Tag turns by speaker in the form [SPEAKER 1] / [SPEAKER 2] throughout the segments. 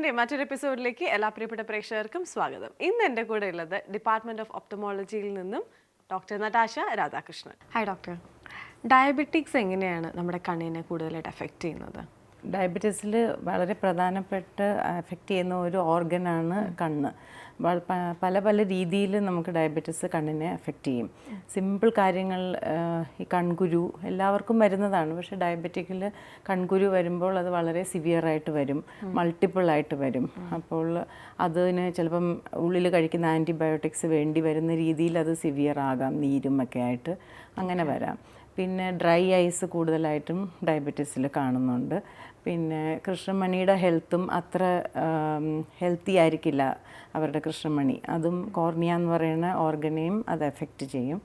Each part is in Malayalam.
[SPEAKER 1] ഹെൽത്തിന്റെ മറ്റൊരു എപ്പിസോഡിലേക്ക് എല്ലാ പ്രിയപ്പെട്ട പ്രേക്ഷകർക്കും സ്വാഗതം. ഇന്ന് എന്റെ കൂടെ ഉള്ളത് ഡിപ്പാർട്ട്മെന്റ് ഓഫ് ഒപ്റ്റമോളജിയിൽ നിന്നും doctor Natasha Radhakrishnan. Hi doctor diabetics എങ്ങനെയാണ് നമ്മുടെ കണ്ണിനെ കൂടുതലായിട്ട് എഫക്റ്റ് ചെയ്യുന്നത്?
[SPEAKER 2] ഡയബറ്റീസിൽ വളരെ പ്രധാനപ്പെട്ട് എഫക്റ്റ് ചെയ്യുന്ന ഒരു ഓർഗനാണ് കണ്ണ്. പല പല രീതിയിൽ നമുക്ക് ഡയബറ്റീസ് കണ്ണിനെ അഫക്റ്റ് ചെയ്യും. സിമ്പിൾ കാര്യങ്ങൾ ഈ കൺകുരു എല്ലാവർക്കും വരുന്നതാണ്. പക്ഷേ ഡയബറ്റിക്കിൽ കൺകുരു വരുമ്പോൾ അത് വളരെ സിവിയർ ആയിട്ട് വരും. മൾട്ടിപ്പിൾ ആയിട്ട് വരും. അപ്പോൾ അതിന് ചിലപ്പം ഉള്ളിൽ കഴിക്കുന്ന ആന്റിബയോട്ടിക്സ് വേണ്ടി വരുന്ന രീതിയിൽ അത് സിവിയർ ആകാം നീരും ഒക്കെ ആയിട്ട്. അങ്ങനെ വരാം. പിന്നെ ഡ്രൈ ഐസ് കൂടുതലായിട്ടും ഡയബറ്റീസിൽ കാണുന്നുണ്ട്. പിന്നെ കൃഷ്ണമണിയുടെ ഹെൽത്തും അത്ര ഹെൽത്തി ആയിരിക്കില്ല അവരുടെ കൃഷ്ണമണി. അതും കോർണിയ എന്ന് പറയുന്ന ഓർഗനെയും അത് എഫക്റ്റ് ചെയ്യും.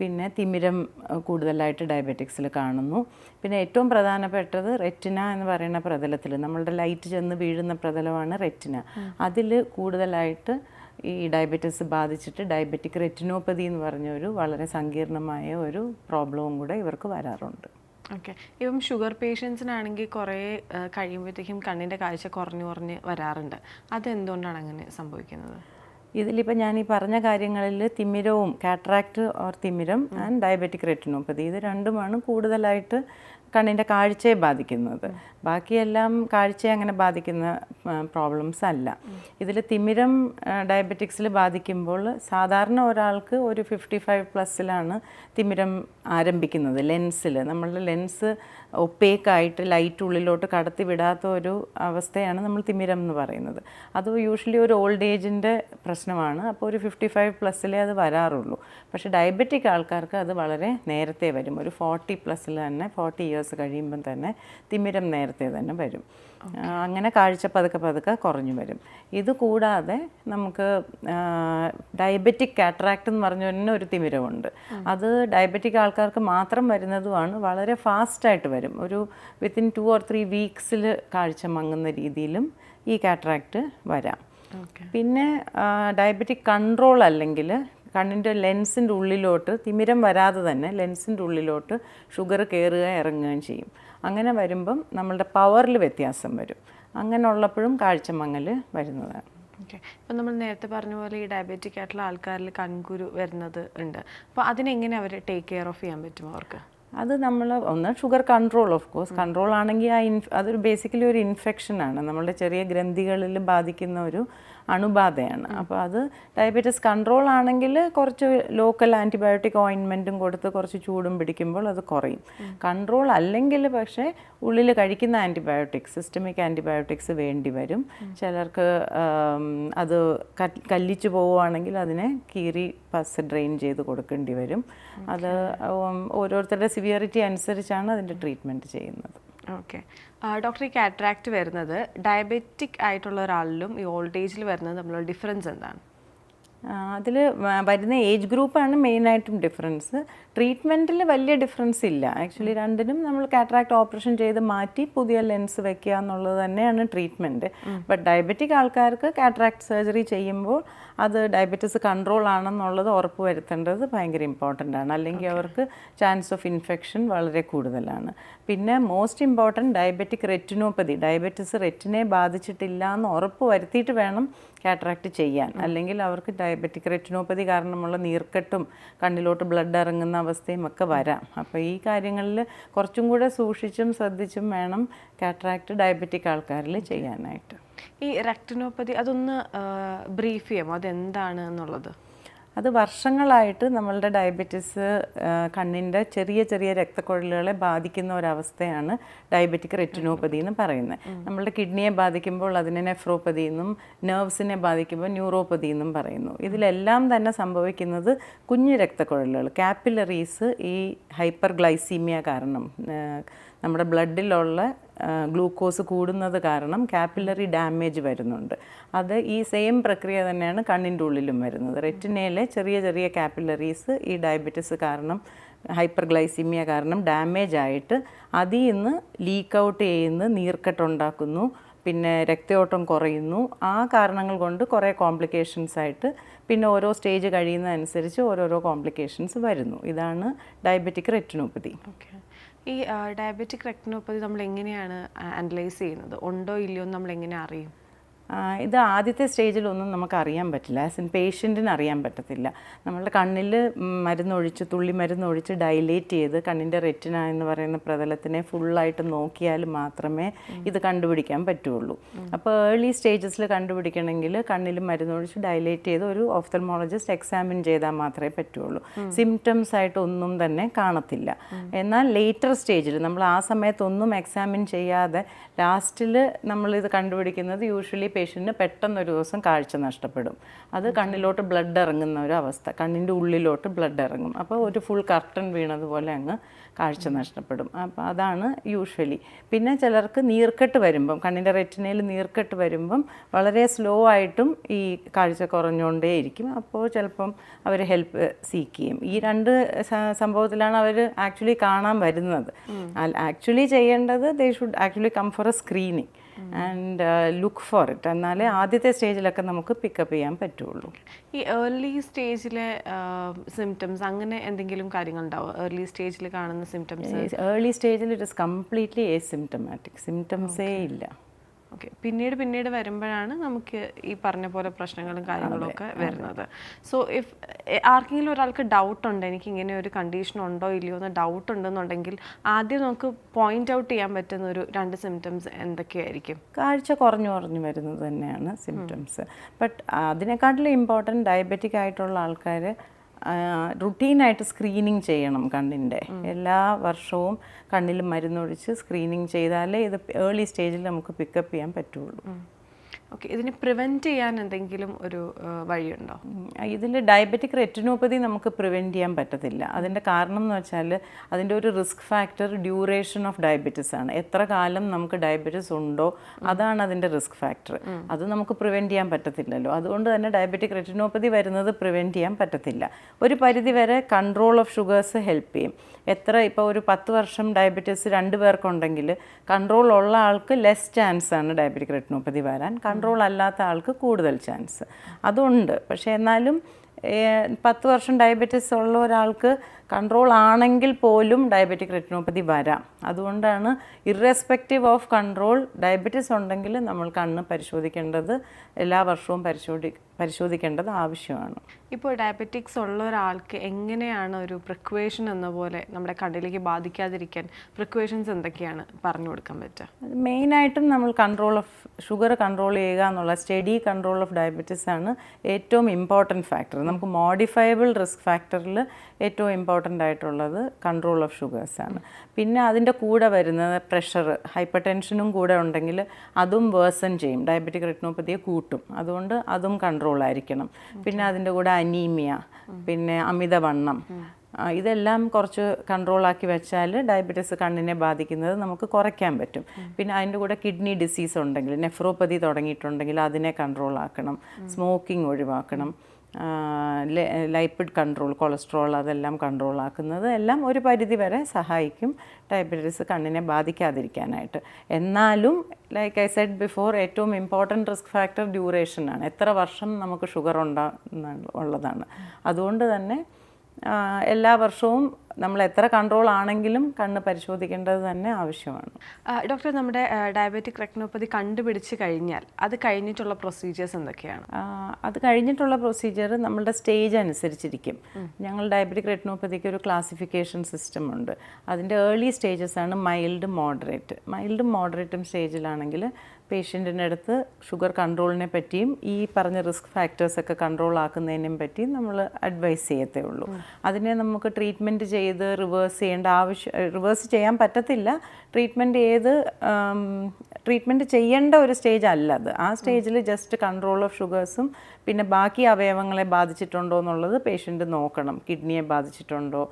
[SPEAKER 2] പിന്നെ തിമിരം കൂടുതലായിട്ട് ഡയബറ്റിക്സിൽ കാണുന്നു. പിന്നെ ഏറ്റവും പ്രധാനപ്പെട്ടത് റെറ്റിന എന്ന് പറയുന്ന പ്രതലത്തിൽ നമ്മളുടെ ലൈറ്റ് ചെന്ന് വീഴുന്ന പ്രതലമാണ് റെറ്റിന. അതിൽ കൂടുതലായിട്ട് ഈ ഡയബറ്റിസ് ബാധിച്ചിട്ട് ഡയബറ്റിക് റെറ്റിനോപ്പതി എന്ന് പറഞ്ഞ ഒരു വളരെ സങ്കീർണമായ ഒരു പ്രോബ്ലവും കൂടെ ഇവർക്ക് വരാറുണ്ട്.
[SPEAKER 1] ഓക്കെ. ഇപ്പം ഷുഗർ പേഷ്യൻസിനാണെങ്കിൽ കുറേ കഴിയുമ്പോഴത്തേക്കും കണ്ണിന്റെ കാഴ്ച കുറഞ്ഞു കുറഞ്ഞ് വരാറുണ്ട്. അതെന്തുകൊണ്ടാണ് അങ്ങനെ സംഭവിക്കുന്നത്?
[SPEAKER 2] ഇതിലിപ്പോൾ ഞാൻ ഈ പറഞ്ഞ കാര്യങ്ങളിൽ തിമിരവും കാട്രാക്ട് ഓർ തിമിരം ആൻഡ് ഡയബറ്റിക് റെറ്റിനോപ്പതി ഇത് രണ്ടുമാണ് കൂടുതലായിട്ട് കണ്ണിന്റെ കാഴ്ചയെ ബാധിക്കുന്നത്. ബാക്കിയെല്ലാം കാഴ്ചയെ അങ്ങനെ ബാധിക്കുന്ന പ്രോബ്ലംസ് അല്ല. ഇതിൽ തിമിരം ഡയബറ്റിക്സിൽ ബാധിക്കുമ്പോൾ സാധാരണ ഒരാൾക്ക് ഒരു ഫിഫ്റ്റി ഫൈവ് പ്ലസ്സിലാണ് തിമിരം ആരംഭിക്കുന്നത് ലെൻസിൽ. നമ്മളുടെ ലെൻസ് ഒപ്പേക്കായിട്ട് ലൈറ്റ് ഉള്ളിലോട്ട് കടത്തി വിടാത്ത ഒരു അവസ്ഥയാണ് നമ്മൾ തിമിരം എന്ന് പറയുന്നത്. അത് യൂഷ്വലി ഒരു ഓൾഡ് ഏജിന്റെ പ്രശ്നമാണ്. അപ്പോൾ ഒരു ഫിഫ്റ്റി ഫൈവ് പ്ലസ്സിലേ അത് വരാറുള്ളൂ. പക്ഷേ ഡയബറ്റിക് ആൾക്കാർക്ക് അത് വളരെ നേരത്തെ വരും. ഒരു ഫോർട്ടി പ്ലസ്സിൽ തന്നെ ഫോർട്ടി ഇയേഴ്സ് കഴിയുമ്പം തന്നെ തിമിരം നേരത്തെ തന്നെ വരും. അങ്ങനെ കാഴ്ച പതുക്കെ പതുക്കെ കുറഞ്ഞു വരും. ഇത് കൂടാതെ നമുക്ക് ഡയബറ്റിക് കാട്രാക്ട് എന്ന് പറഞ്ഞ തന്നെ ഒരു തിമിരമുണ്ട്. അത് ഡയബറ്റിക് ആൾക്കാർക്ക് മാത്രം വരുന്നതുമാണ് വളരെ ഫാസ്റ്റായിട്ട് വരും. ഒരു വിത്തിൻ ടു ഓർ ത്രീ വീക്സിൽ കാഴ്ച മങ്ങുന്ന രീതിയിലും ഈ കാട്രാക്ട് വരാം. പിന്നെ ഡയബറ്റിക് കൺട്രോൾ അല്ലെങ്കിൽ കണ്ണിന്റെ ലെൻസിന്റെ ഉള്ളിലോട്ട് തിമിരം വരാതെ തന്നെ ലെൻസിന്റെ ഉള്ളിലോട്ട് ഷുഗർ കയറുക ഇറങ്ങുകയും ചെയ്യും. അങ്ങനെ വരുമ്പം നമ്മളുടെ പവറിൽ വ്യത്യാസം വരും. അങ്ങനെ ഉള്ളപ്പോഴും കാഴ്ചമങ്ങൽ വരുന്നതാണ്.
[SPEAKER 1] ഓക്കെ. ഇപ്പം നമ്മൾ നേരത്തെ പറഞ്ഞ പോലെ ഈ ഡയബറ്റിക് ആയിട്ടുള്ള ആൾക്കാരിൽ കൺകുരു വരുന്നത് ഉണ്ട്. അപ്പോൾ അതിനെങ്ങനെ അവർ ടേക്ക് കെയർ ഓഫ് ചെയ്യാൻ പറ്റും അവർക്ക്?
[SPEAKER 2] അത് നമ്മൾ ഒന്ന് sugar control of course control ആണെങ്കിൽ ആ ഇൻഫ് അതൊരു ബേസിക്കലി ഒരു ഇൻഫെക്ഷനാണ് നമ്മളുടെ ചെറിയ ഗ്രന്ഥികളിൽ ബാധിക്കുന്ന ഒരു അണുബാധയാണ്. അപ്പോൾ അത് ഡയബറ്റീസ് കൺട്രോൾ ആണെങ്കിൽ കുറച്ച് ലോക്കൽ ആന്റിബയോട്ടിക് ഓയിൻമെന്റും കൊടുത്ത് കുറച്ച് ചൂടും പിടിക്കുമ്പോൾ അത് കുറയും. കൺട്രോൾ അല്ലെങ്കിൽ പക്ഷേ ഉള്ളിൽ കഴിക്കുന്ന ആന്റിബയോട്ടിക്സ് സിസ്റ്റമിക് ആന്റിബയോട്ടിക്സ് വേണ്ടി വരും. ചിലർക്ക് അത് കല്ലിച്ചു പോവുകയാണെങ്കിൽ അതിനെ കീറി പസ് ഡ്രെയിൻ ചെയ്ത് കൊടുക്കേണ്ടി വരും. അത് ഓരോരുത്തരുടെ സിവിയറിറ്റി അനുസരിച്ചാണ് അതിന്റെ ട്രീറ്റ്മെന്റ് ചെയ്യുന്നത്.
[SPEAKER 1] ഓക്കെ ഡോക്ടർ ഈ കാട്രാക്ട് വരുന്നത് ഡയബറ്റിക് ആയിട്ടുള്ള ഒരാളിലും ഈ ഓൾഡ് ഏജിൽ വരുന്നത് തമ്മിലുള്ള ഡിഫറൻസ് എന്താണ്?
[SPEAKER 2] അതിൽ വരുന്ന ഏജ് ഗ്രൂപ്പാണ് മെയിനായിട്ടും ഡിഫറൻസ് ട്രീറ്റ്മെന്റിൽ വലിയ ഡിഫറൻസ് ഇല്ല. ആക്ച്വലി രണ്ടിനും നമ്മൾ കാറ്ററാക്ട് ഓപ്പറേഷൻ ചെയ്ത് മാറ്റി പുതിയ ലെൻസ് വെക്കുക എന്നുള്ളത് തന്നെയാണ് ട്രീറ്റ്മെന്റ് ബട്ട് ഡയബറ്റിക് ആൾക്കാർക്ക് കാറ്ററാക്ട് സർജറി ചെയ്യുമ്പോൾ അത് ഡയബറ്റീസ് കൺട്രോൾ ആണെന്നുള്ളത് ഉറപ്പ് വരുത്തേണ്ടത് ഭയങ്കര ഇമ്പോർട്ടന്റ് ആണ്. അല്ലെങ്കിൽ അവർക്ക് ചാൻസ് ഓഫ് ഇൻഫെക്ഷൻ വളരെ കൂടുതലാണ്. പിന്നെ most important diabetic retinopathy diabetes റെറ്റിനെ ബാധിച്ചിട്ടില്ല എന്ന് ഉറപ്പ് വരുത്തിയിട്ട് വേണം കാറ്ററാക്ട് ചെയ്യാൻ. അല്ലെങ്കിൽ അവർക്ക് ഡയബറ്റിക് റെറ്റിനോപ്പതി കാരണമുള്ള നീർക്കെട്ടും കണ്ണിലോട്ട് ബ്ലഡ് ഇറങ്ങുന്ന അവസ്ഥയും ഒക്കെ വരാം. അപ്പോൾ ഈ കാര്യങ്ങളിൽ കുറച്ചും കൂടെ സൂക്ഷിച്ചും ശ്രദ്ധിച്ചും വേണം കാറ്ററാക്ട് ഡയബറ്റിക് ആൾക്കാരിൽ ചെയ്യാനായിട്ട്.
[SPEAKER 1] ഈ റെക്ടിനോപ്പതി അതൊന്ന് ബ്രീഫ് ചെയ്യാമോ? അതെന്താണ് എന്നുള്ളത്?
[SPEAKER 2] അത് വർഷങ്ങളായിട്ട് നമ്മളുടെ ഡയബറ്റിസ് കണ്ണിന്റെ ചെറിയ ചെറിയ രക്തക്കുഴലുകളെ ബാധിക്കുന്ന ഒരവസ്ഥയാണ് ഡയബറ്റിക് റെറ്റിനോപ്പതി എന്ന് പറയുന്നത്. നമ്മളുടെ കിഡ്നിയെ ബാധിക്കുമ്പോൾ അതിനെ നെഫ്രോപ്പതി എന്നും നെർവ്സിനെ ബാധിക്കുമ്പോൾ ന്യൂറോപ്പതി എന്നും പറയുന്നു. ഇതിലെല്ലാം തന്നെ സംഭവിക്കുന്നത് കുഞ്ഞു രക്തക്കുഴലുകൾ കാപ്പിലറീസ് ഈ ഹൈപ്പർ ഗ്ലൈസീമിയ കാരണം നമ്മുടെ ബ്ലഡിലുള്ള ഗ്ലൂക്കോസ് കൂടുന്നത് കാരണം കാപ്പിലറി ഡാമേജ് വരുന്നുണ്ട്. അത് ഈ സെയിം പ്രക്രിയ തന്നെയാണ് കണ്ണിന്റെ ഉള്ളിലും വരുന്നത്. റെറ്റിനയിലെ ചെറിയ ചെറിയ കാപ്പിലറീസ് ഈ ഡയബറ്റിസ് കാരണം ഹൈപ്പർ ഗ്ലൈസീമിയ കാരണം ഡാമേജ് ആയിട്ട് അതിൽ നിന്ന് ലീക്ക് ഔട്ട് ചെയ്യുന്ന നീർക്കെട്ടുണ്ടാക്കുന്നു പിന്നെ രക്തയോട്ടം കുറയുന്നു. ആ കാരണങ്ങൾ കൊണ്ട് കുറേ കോംപ്ലിക്കേഷൻസ് ആയിട്ട് പിന്നെ ഓരോ സ്റ്റേജ് കഴിയുന്നതനുസരിച്ച് ഓരോരോ കോംപ്ലിക്കേഷൻസ് വരുന്നു. ഇതാണ് ഡയബറ്റിക് റെറ്റിനോപ്പതി.
[SPEAKER 1] ഓക്കെ. ഈ ഡയബറ്റിക് റെക്ടിനോപ്പതി നമ്മൾ എങ്ങനെയാണ് അനലൈസ് ചെയ്യുന്നത്? ഉണ്ടോ ഇല്ലയോ എന്ന് നമ്മൾ എങ്ങനെ അറിയും?
[SPEAKER 2] ഇത് ആദ്യത്തെ സ്റ്റേജിലൊന്നും നമുക്ക് അറിയാൻ പറ്റില്ല. ആസ് ഇൻ പേഷ്യന്റിന് അറിയാൻ പറ്റത്തില്ല. നമ്മളുടെ കണ്ണിൽ മരുന്നൊഴിച്ച് തുള്ളി മരുന്നൊഴിച്ച് ഡൈലേറ്റ് ചെയ്ത് കണ്ണിന്റെ റെറ്റിന എന്ന് പറയുന്ന പ്രതലത്തിനെ ഫുള്ളായിട്ട് നോക്കിയാൽ മാത്രമേ ഇത് കണ്ടുപിടിക്കാൻ പറ്റുള്ളൂ. അപ്പോൾ ഏർലി സ്റ്റേജസിൽ കണ്ടുപിടിക്കണമെങ്കിൽ കണ്ണിൽ മരുന്നൊഴിച്ച് ഡൈലേറ്റ് ചെയ്ത് ഒരു ഓഫ്തൽമോളജിസ്റ്റ് എക്സാമിൻ ചെയ്താൽ മാത്രമേ പറ്റുള്ളൂ. സിംറ്റംസ് ആയിട്ട് ഒന്നും തന്നെ കാണത്തില്ല. എന്നാൽ ലേറ്റർ സ്റ്റേജിൽ നമ്മൾ ആ സമയത്തൊന്നും എക്സാമിൻ ചെയ്യാതെ ലാസ്റ്റിൽ നമ്മളിത് കണ്ടുപിടിക്കുന്നത് യൂഷ്വലി പേഷ്യന്റിന് പെട്ടെന്നൊരു ദിവസം കാഴ്ച നഷ്ടപ്പെടും. അത് കണ്ണിലോട്ട് ബ്ലഡ് ഇറങ്ങുന്ന ഒരു അവസ്ഥ. കണ്ണിന്റെ ഉള്ളിലോട്ട് ബ്ലഡ് ഇറങ്ങും. അപ്പോൾ ഒരു ഫുൾ കർട്ടൺ വീണതുപോലെ അങ്ങ് കാഴ്ച നഷ്ടപ്പെടും. അപ്പോൾ അതാണ് യൂഷ്വലി പിന്നെ ചിലർക്ക് നീർക്കെട്ട് വരുമ്പം കണ്ണിന്റെ റെറ്റിനയിൽ നീർക്കെട്ട് വരുമ്പം വളരെ സ്ലോ ആയിട്ടും ഈ കാഴ്ച കുറഞ്ഞുകൊണ്ടേയിരിക്കും. അപ്പോൾ ചിലപ്പം അവർ ഹെൽപ്പ് സീക്ക് ചെയ്യും. ഈ രണ്ട് സംഭവത്തിലാണ് അവർ ആക്ച്വലി കാണാൻ വരുന്നത്. ആക്ച്വലി ചെയ്യേണ്ടത് they should actually come for a screening and look for it എന്നാലേ ആദ്യത്തെ സ്റ്റേജിലൊക്കെ നമുക്ക് പിക്കപ്പ് ചെയ്യാൻ പറ്റുള്ളൂ.
[SPEAKER 1] ഈ ഏർലി സ്റ്റേജിലെ സിംറ്റംസ് അങ്ങനെ എന്തെങ്കിലും കാര്യങ്ങൾ ഉണ്ടാവും ഏർലി സ്റ്റേജിൽ കാണുന്ന സിംറ്റംസ്
[SPEAKER 2] ഏർലി സ്റ്റേജിൽ it is completely asymptomatic സിംറ്റംസേ ഇല്ല.
[SPEAKER 1] ഓക്കെ പിന്നീട് പിന്നീട് വരുമ്പോഴാണ് നമുക്ക് ഈ പറഞ്ഞ പോലെ പ്രശ്നങ്ങളും കാര്യങ്ങളും ഒക്കെ വരുന്നത്. സോ ഇഫ് ആർക്കെങ്കിലും ഒരാൾക്ക് ഡൗട്ട് ഉണ്ട് എനിക്ക് ഇങ്ങനെ ഒരു കണ്ടീഷൻ ഉണ്ടോ ഇല്ലയോ എന്ന് ഡൗട്ട് ഉണ്ടെന്നുണ്ടെങ്കിൽ ആദ്യം നമുക്ക് പോയിന്റ് ഔട്ട് ചെയ്യാൻ പറ്റുന്ന ഒരു രണ്ട് സിംറ്റംസ് എന്തൊക്കെയായിരിക്കും?
[SPEAKER 2] കാഴ്ച കുറഞ്ഞു കുറഞ്ഞു വരുന്നത് തന്നെയാണ് സിംറ്റംസ് ബട്ട് അതിനെക്കാട്ടിലും ഇമ്പോർട്ടന്റ് ഡയബറ്റിക് ആയിട്ടുള്ള ആൾക്കാർ റുട്ടീനായിട്ട് സ്ക്രീനിങ് ചെയ്യണം കണ്ണിന്റെ. എല്ലാ വർഷവും കണ്ണിൽ മരുന്നൊഴിച്ച് സ്ക്രീനിങ് ചെയ്താലേ ഇത് ഏർലി സ്റ്റേജിൽ നമുക്ക് പിക്കപ്പ് ചെയ്യാൻ പറ്റുള്ളൂ.
[SPEAKER 1] ഓക്കെ ഇതിനെ പ്രിവെന്റ് ചെയ്യാൻ എന്തെങ്കിലും ഒരു വഴിയുണ്ടോ?
[SPEAKER 2] ഇതിൽ ഡയബറ്റിക് റെറ്റിനോപ്പതി നമുക്ക് പ്രിവെന്റ് ചെയ്യാൻ പറ്റത്തില്ല. അതിന്റെ കാരണം എന്ന് വെച്ചാൽ അതിന്റെ ഒരു risk factor duration of diabetes ആണ്. എത്ര കാലം നമുക്ക് ഡയബറ്റിസ് ഉണ്ടോ അതാണ് അതിന്റെ റിസ്ക് ഫാക്ടർ അത് നമുക്ക് പ്രിവെന്റ് ചെയ്യാൻ പറ്റത്തില്ലല്ലോ. അതുകൊണ്ട് തന്നെ ഡയബറ്റിക് റെറ്റിനോപ്പതി വരുന്നത് പ്രിവെന്റ് ചെയ്യാൻ പറ്റത്തില്ല. ഒരു പരിധി വരെ കൺട്രോൾ ഓഫ് ഷുഗേഴ്സ് ഹെൽപ്പ് ചെയ്യും. എത്ര ഇപ്പോൾ ഒരു പത്ത് വർഷം ഡയബറ്റീസ് രണ്ട് പേർക്കുണ്ടെങ്കിൽ കൺട്രോൾ ഉള്ള ആൾക്ക് ലെസ് ചാൻസ് ആണ് ഡയബറ്റിക് റെറ്റിനോപ്പതി വരാൻ. കൺട്രോൾ അല്ലാത്ത ആൾക്ക് കൂടുതൽ ചാൻസ് അതുണ്ട്. പക്ഷേ എന്നാലും പത്ത് വർഷം ഡയബറ്റീസ് ഉള്ള ഒരാൾക്ക് കൺട്രോൾ ആണെങ്കിൽ പോലും ഡയബറ്റിക് റെറ്റിനോപ്പതി വരാം. അതുകൊണ്ടാണ് ഇറസ്പെക്റ്റീവ് ഓഫ് കൺട്രോൾ ഡയബറ്റീസ് ഉണ്ടെങ്കിൽ നമ്മൾ കണ്ണ് പരിശോധിക്കേണ്ടത് എല്ലാ വർഷവും പരിശോധി പരിശോധിക്കേണ്ടത് ആവശ്യമാണ്.
[SPEAKER 1] ഇപ്പോൾ ഡയബറ്റിക്സ് ഉള്ള ഒരാൾക്ക് എങ്ങനെയാണ് ഒരു പ്രിക്വേഷൻ എന്ന പോലെ നമ്മുടെ കണ്ണിലേക്ക് ബാധിക്കാതിരിക്കാൻ പ്രിക്വേഷൻസ് എന്തൊക്കെയാണ് പറഞ്ഞു കൊടുക്കാൻ പറ്റുക?
[SPEAKER 2] മെയിൻ മെയിനായിട്ടും നമ്മൾ കൺട്രോൾ ഓഫ് ഷുഗർ കൺട്രോൾ ചെയ്യുക എന്നുള്ള സ്റ്റഡി കൺട്രോൾ ഓഫ് ഡയബറ്റീസ് ആണ് ഏറ്റവും ഇമ്പോർട്ടന്റ് ഫാക്ടർ നമുക്ക് മോഡിഫയബിൾ റിസ്ക് ഫാക്ടറിൽ ഏറ്റവും ഇമ്പോർട്ടന്റ് ആയിട്ടുള്ളത് കൺട്രോൾ ഓഫ് ഷുഗേഴ്സ് ആണ്. പിന്നെ അതിന്റെ കൂടെ വരുന്നത് പ്രഷർ ഹൈപ്പർ ടെൻഷനും കൂടെ ഉണ്ടെങ്കിൽ അതും വേഴ്സൺ ചെയ്യും. ഡയബറ്റിക് റെറ്റിനോപ്പതിയെ കൂട്ടും. അതുകൊണ്ട് അതും കൺട്രോൾ ആയിരിക്കണം. പിന്നെ അതിന്റെ കൂടെ അനീമിയ പിന്നെ അമിതവണ്ണം. ഇതെല്ലാം കുറച്ച് കൺട്രോളാക്കി വെച്ചാൽ ഡയബറ്റീസ് കണ്ണിനെ ബാധിക്കുന്നത് നമുക്ക് കുറയ്ക്കാൻ പറ്റും. പിന്നെ അതിന്റെ കൂടെ കിഡ്നി ഡിസീസ് ഉണ്ടെങ്കിൽ നെഫ്രോപ്പതി തുടങ്ങിയിട്ടുണ്ടെങ്കിൽ അതിനെ കൺട്രോൾ ആക്കണം. സ്മോക്കിംഗ് ഒഴിവാക്കണം. ലൈപ്പിഡ് കൺട്രോൾ കൊളസ്ട്രോൾ അതെല്ലാം കൺട്രോൾ ആക്കുന്നത് എല്ലാം ഒരു പരിധി വരെ സഹായിക്കും ഡയബറ്റീസ് കണ്ണിനെ ബാധിക്കാതിരിക്കാനായിട്ട്. എന്നാലും ലൈക്ക് ഐ സെഡ് ബിഫോർ ഏറ്റവും ഇമ്പോർട്ടന്റ് റിസ്ക് ഫാക്ടർ ഡ്യൂറേഷനാണ് എത്ര വർഷം നമുക്ക് ഷുഗർ ഉണ്ടാ ഉള്ളതാണ്. അതുകൊണ്ട് തന്നെ എല്ലാ വർഷവും നമ്മൾ എത്ര കൺട്രോൾ ആണെങ്കിലും കണ്ണ് പരിശോധിക്കേണ്ടത് തന്നെ ആവശ്യമാണ്.
[SPEAKER 1] ഡോക്ടർ നമ്മുടെ ഡയബറ്റിക് റെക്നോപ്പതി കണ്ടുപിടിച്ച് കഴിഞ്ഞാൽ അത് കഴിഞ്ഞിട്ടുള്ള പ്രൊസീജിയേഴ്സ് എന്തൊക്കെയാണ്?
[SPEAKER 2] അത് കഴിഞ്ഞിട്ടുള്ള പ്രൊസീജിയർ നമ്മളുടെ സ്റ്റേജ് അനുസരിച്ചിരിക്കും. ഞങ്ങൾ ഡയബറ്റിക് റെക്നോപ്പതിക്ക് ഒരു ക്ലാസിഫിക്കേഷൻ സിസ്റ്റം ഉണ്ട്. അതിന്റെ ഏർലി സ്റ്റേജസ് ആണ് മൈൽഡ് മോഡറേറ്റ് മൈൽഡും മോഡറേറ്റും സ്റ്റേജിലാണെങ്കിൽ പേഷ്യന്റിന്റെ അടുത്ത് ഷുഗർ കൺട്രോളിനെ പറ്റിയും ഈ പറഞ്ഞ റിസ്ക് ഫാക്ടേഴ്സൊക്കെ കൺട്രോൾ ആക്കുന്നതിനെ പറ്റിയും നമ്മൾ അഡ്വൈസ് ചെയ്യത്തേ ഉള്ളൂ. അതിനെ നമുക്ക് ട്രീറ്റ്മെന്റ് ചെയ്ത് റിവേഴ്സ് ചെയ്യേണ്ട ആവശ്യം റിവേഴ്സ് ചെയ്യാൻ പറ്റത്തില്ല. ട്രീറ്റ്മെന്റ് ഏത് ട്രീറ്റ്മെന്റ് ചെയ്യേണ്ട ഒരു സ്റ്റേജ് അല്ല അത്. ആ സ്റ്റേജിൽ ജസ്റ്റ് കൺട്രോൾ ഓഫ് ഷുഗേഴ്സും പിന്നെ ബാക്കി അവയവങ്ങളെ ബാധിച്ചിട്ടുണ്ടോ എന്നുള്ളത് പേഷ്യന്റ് നോക്കണം. കിഡ്നിയെ ബാധിച്ചിട്ടുണ്ടോ?